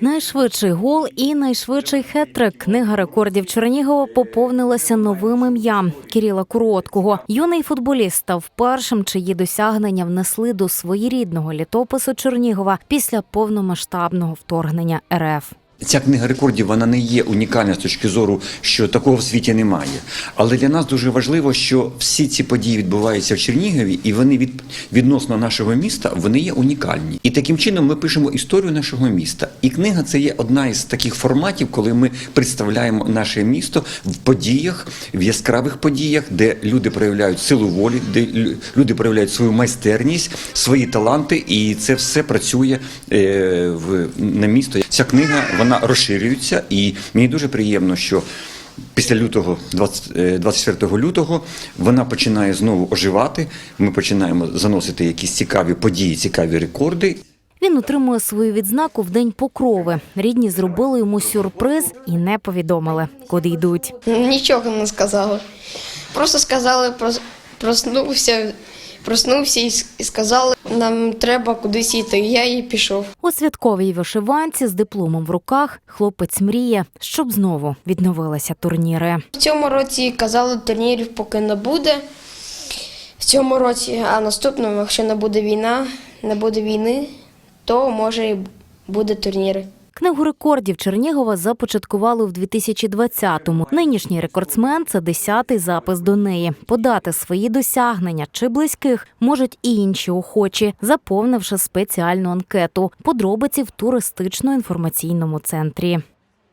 Найшвидший гол і найшвидший хет-трик. Книга рекордів Чернігова поповнилася новим ім'ям Кіріла Куроткого. Юний футболіст став першим, чиї досягнення внесли до своєрідного літопису Чернігова після повномасштабного вторгнення РФ. Ця книга рекордів вона не є унікальна з точки зору, що такого в світі немає. Але для нас дуже важливо, що всі ці події відбуваються в Чернігові, і вони від, відносно нашого міста вони є унікальні. І таким чином ми пишемо історію нашого міста. І книга це є одна із таких форматів, коли ми представляємо наше місто в подіях, в яскравих подіях, де люди проявляють силу волі, де лю- люди проявляють свою майстерність, свої таланти, і це все працює е, в, на місто. Ця книга вона розширюється, і мені дуже приємно, що. Після лютого, 20, е, 24 лютого, вона починає знову оживати. Ми починаємо заносити якісь цікаві події, цікаві рекорди. Він отримує свою відзнаку в день покрови. Рідні зробили йому сюрприз і не повідомили, куди йдуть. Нічого не сказали. Просто сказали, прос- проснувся, проснувся і сказали, нам треба кудись йти. Я і пішов. У святковій вишиванці з дипломом в руках хлопець мріє, щоб знову відновилися турніри. В цьому році казали, турнірів поки не буде. В цьому році, а наступному, якщо не буде війна, не буде війни, то може і буде турніри. Книгу рекордів Чернігова започаткували в 2020-му. Нинішній рекордсмен це десятий запис до неї. Подати свої досягнення чи близьких можуть і інші охочі, заповнивши спеціальну анкету. Подробиці в туристично-інформаційному центрі.